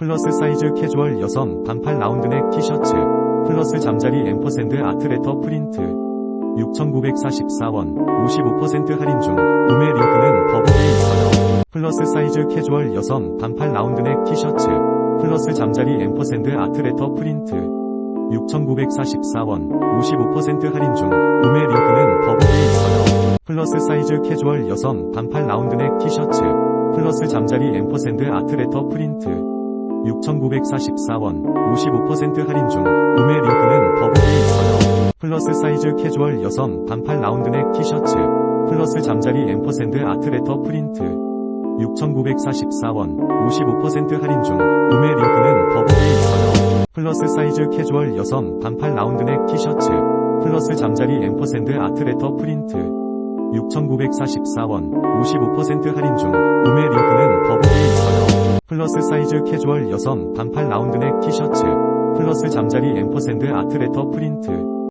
플러스 사이즈 캐주얼 여성 반팔 라운드넥 티셔츠 플러스 잠자리 앰퍼샌드 아트레터 프린트. 6,944원 55% 할인 중. 구매 링크는 더보기에 있어요. 플러스 사이즈 캐주얼 여성 반팔 라운드넥 티셔츠 플러스 잠자리 앰퍼샌드 아트레터 프린트. 6,944원 55% 할인 중. 구매 링크는 더보기에 있어요. 플러스 사이즈 캐주얼 여성 반팔 라운드넥 티셔츠 플러스 잠자리 앰퍼샌드 아트레터 프린트 6,944원 55% 할인 중 구매 링크는 더보기에 있어요. 플러스 사이즈 캐주얼 여성 반팔 라운드넥 티셔츠 플러스 잠자리 앰퍼샌드 아트레터 프린트 6,944원 55% 할인 중 구매 링크는 더보기에 있어요. 플러스 사이즈 캐주얼 여성 반팔 라운드넥 티셔츠 플러스 잠자리 앰퍼샌드 아트레터 프린트 6,944원 55% 할인 중 구매 링크는. 플러스 사이즈 캐주얼 여성 반팔 라운드넥 티셔츠 플러스 잠자리 앰퍼샌드 아트레터 프린트